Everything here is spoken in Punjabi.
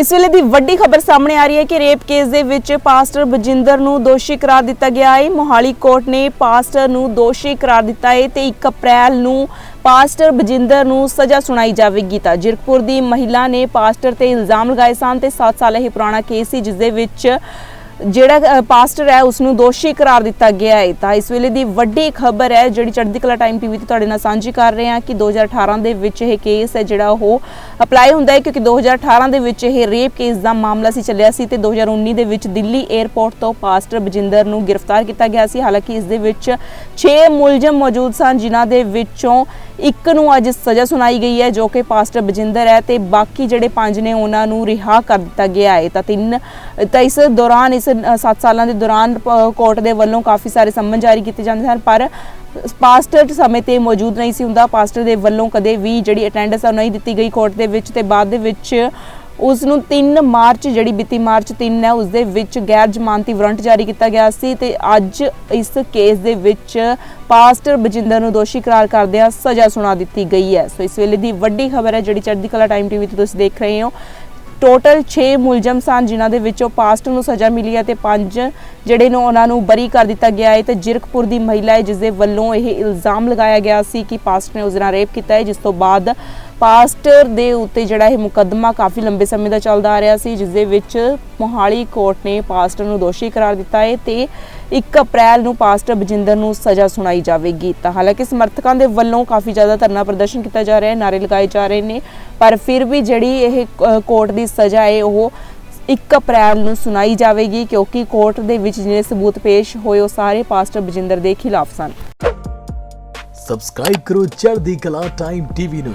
ਇਸ ਵੇਲੇ ਦੀ ਵੱਡੀ ਖਬਰ ਸਾਹਮਣੇ ਆ ਰਹੀ ਹੈ ਕਿ ਰੇਪ ਕੇਸ ਦੇ ਵਿੱਚ ਪਾਸਟਰ ਬਜਿੰਦਰ ਨੂੰ ਦੋਸ਼ੀ ਕਰਾਰ ਦਿੱਤਾ ਗਿਆ ਹੈ। ਮੋਹਾਲੀ ਕੋਰਟ ਨੇ ਪਾਸਟਰ ਨੂੰ ਦੋਸ਼ੀ ਕਰਾਰ ਦਿੱਤਾ ਹੈ ਤੇ 1 ਅਪ੍ਰੈਲ ਨੂੰ ਪਾਸਟਰ ਬਜਿੰਦਰ ਨੂੰ ਸਜ਼ਾ ਸੁਣਾਈ ਜਾਵੇਗੀ ਤਾਂ ਜਿਰਕਪੁਰ ਦੀ ਮਹਿਲਾ ਨੇ ਪਾਸਟਰ ਤੇ ਇਲਜ਼ਾਮ ਲਗਾਏ ਸਨ ਤੇ 7 ਸਾਲ ਇਹ ਪੁਰਾਣਾ ਕੇਸ ਸੀ, ਜਿਸ ਦੇ ਵਿੱਚ ਜਿਹੜਾ ਪਾਸਟਰ ਹੈ ਉਸ ਨੂੰ ਦੋਸ਼ੀ ਕਰਾਰ ਦਿੱਤਾ ਗਿਆ ਹੈ। ਤਾਂ ਇਸ ਵੇਲੇ ਦੀ ਵੱਡੀ ਖਬਰ ਹੈ, ਜਿਹੜੀ ਚੜ੍ਹਦੀ ਕਲਾ ਟਾਈਮ ਟੀਵੀ ਤੇ ਤੁਹਾਡੇ ਨਾਲ ਸਾਂਝੀ ਕਰ ਰਹੇ ਹਾਂ ਕਿ 2018 ਦੇ ਵਿੱਚ ਇਹ ਕੇਸ ਹੈ, ਜਿਹੜਾ ਉਹ ਅਪਲਾਈ ਹੁੰਦਾ ਹੈ, ਕਿਉਂਕਿ 2018 ਦੇ ਵਿੱਚ ਇਹ ਰੇਪ ਕੇਸ ਦਾ ਮਾਮਲਾ ਸੀ, ਚੱਲਿਆ ਸੀ ਤੇ 2019 ਦੇ ਵਿੱਚ ਦਿੱਲੀ 에ਅਰਪੋਰਟ ਤੋਂ ਪਾਸਟਰ ਬਜਿੰਦਰ ਨੂੰ ਗ੍ਰਿਫਤਾਰ ਕੀਤਾ ਗਿਆ ਸੀ। ਹਾਲਾਂਕਿ ਇਸ ਦੇ ਵਿੱਚ 6 ਮੁਲਜ਼ਮ ਮੌਜੂਦ ਸਨ, ਜਿਨ੍ਹਾਂ ਦੇ ਵਿੱਚੋਂ ਇੱਕ ਨੂੰ ਅੱਜ ਸਜ਼ਾ ਸੁਣਾਈ ਗਈ ਹੈ, ਜੋ ਕਿ ਪਾਸਟਰ ਬਜਿੰਦਰ ਹੈ ਤੇ ਬਾਕੀ ਜਿਹੜੇ ਪੰਜ ਨੇ ਉਹਨਾਂ ਨੂੰ ਰਿਹਾ ਕਰ ਦਿੱਤਾ ਗਿਆ ਹੈ। ਤਾਂ ਤਿੰਨ, ਤਾਂ ਇਸ ਦੌਰਾਨ, ਇਸ 7 ਸਾਲਾਂ ਦੇ ਦੌਰਾਨ ਕੋਰਟ ਦੇ ਵੱਲੋਂ ਕਾਫੀ ਸਾਰੇ ਸੰਮਨ ਜਾਰੀ ਕੀਤੇ ਜਾਂਦੇ ਹਨ ਪਰ ਪਾਸਟਰ ਸਮੇਂ ਤੇ ਮੌਜੂਦ ਨਹੀਂ ਸੀ ਹੁੰਦਾ। ਪਾਸਟਰ ਦੇ ਵੱਲੋਂ ਕਦੇ ਵੀ ਜਿਹੜੀ ਅਟੈਂਡੈਂਸ ਆ ਨਹੀਂ ਦਿੱਤੀ ਗਈ ਕੋਰਟ ਦੇ ਵਿੱਚ ਤੇ ਬਾਅਦ ਦੇ ਵਿੱਚ ਉਸ ਨੂੰ 3 ਮਾਰਚ, ਜਿਹੜੀ ਬੀਤੀ ਮਾਰਚ 3 ਹੈ ਉਸ ਦੇ ਵਿੱਚ ਗੈਰ ਜ਼ਮਾਨਤੀ ਵਾਰੰਟ ਜਾਰੀ ਕੀਤਾ ਗਿਆ ਸੀ ਤੇ ਅੱਜ ਇਸ ਕੇਸ ਦੇ ਵਿੱਚ ਪਾਸਟਰ ਬਜਿੰਦਰ ਨੂੰ ਦੋਸ਼ੀ ਕਰਾਰ ਕਰਦਿਆਂ ਸਜ਼ਾ ਸੁਣਾ ਦਿੱਤੀ ਗਈ ਹੈ। ਸੋ ਇਸ ਵੇਲੇ ਦੀ ਵੱਡੀ ਖਬਰ ਹੈ, ਜਿਹੜੀ ਚੜ੍ਹਦੀ ਕਲਾ ਟਾਈਮ ਟੀਵੀ ਤੇ ਤੁਸੀਂ ਦੇਖ ਰਹੇ ਹੋ। ਟੋਟਲ 6 ਮੁਲਜ਼ਮ ਸਨ, ਜਿਨ੍ਹਾਂ ਦੇ ਵਿੱਚੋਂ ਪਾਸਟਰ ਨੂੰ ਸਜ਼ਾ ਮਿਲੀ ਹੈ ਤੇ ਪੰਜ ਜਿਹੜੇ ਨੂੰ ਉਹਨਾਂ ਨੂੰ ਬਰੀ ਕਰ ਦਿੱਤਾ ਗਿਆ ਹੈ। ਤੇ ਜਿਰਕਪੁਰ ਦੀ ਮਹਿਲਾ ਹੈ ਜਿਸ ਦੇ ਵੱਲੋਂ ਇਹ ਇਲਜ਼ਾਮ ਲਗਾਇਆ ਗਿਆ ਸੀ ਕਿ ਪਾਸਟਰ ਨੇ ਉਸ ਨਾਲ ਰੇਪ ਕੀਤਾ ਹੈ, ਜਿਸ ਤੋਂ ਬਾਅਦ ਪਾਸਟਰ ਦੇ ਉੱਤੇ ਜਿਹੜਾ ਇਹ ਮੁਕੱਦਮਾ ਕਾਫੀ ਲੰਬੇ ਸਮੇਂ ਦਾ ਚੱਲਦਾ ਆ ਰਿਹਾ ਸੀ, ਜਿਸ ਦੇ ਵਿੱਚ ਮੋਹਾਲੀ ਕੋਰਟ ਨੇ ਪਾਸਟਰ ਨੂੰ ਦੋਸ਼ੀ ਕਰਾਰ ਦਿੱਤਾ ਹੈ ਤੇ 1 ਅਪ੍ਰੈਲ ਨੂੰ ਪਾਸਟਰ ਬਜਿੰਦਰ ਨੂੰ ਸਜ਼ਾ ਸੁਣਾਈ ਜਾਵੇਗੀ। ਤਾਂ ਹਾਲਾਂਕਿ ਸਮਰਥਕਾਂ ਦੇ ਵੱਲੋਂ ਕਾਫੀ ਜ਼ਿਆਦਾ ਧਰਨਾ ਪ੍ਰਦਰਸ਼ਨ ਕੀਤਾ ਜਾ ਰਿਹਾ ਹੈ ਨਾਰੇ ਲਗਾਏ ਜਾ ਰਹੇ ਨੇ, ਪਰ ਫਿਰ ਵੀ ਜਿਹੜੀ ਇਹ ਕੋਰਟ ਦੀ ਸਜ਼ਾ ਹੈ, ਉਹ 1 ਅਪ੍ਰੈਲ ਨੂੰ ਸੁਣਾਈ ਜਾਵੇਗੀ, ਕਿਉਂਕਿ ਕੋਰਟ ਦੇ ਵਿੱਚ ਜਿਹੜੇ ਸਬੂਤ ਪੇਸ਼ ਹੋਏ, ਉਹ ਸਾਰੇ ਪਾਸਟਰ ਬਜਿੰਦਰ ਦੇ ਖਿਲਾਫ ਸਨ। ਸਬਸਕ੍ਰਾਈਬ ਕਰੋ ਚੜ੍ਹਦੀ ਕਲਾ ਟਾਈਮ ਟੀਵੀ ਨੂੰ।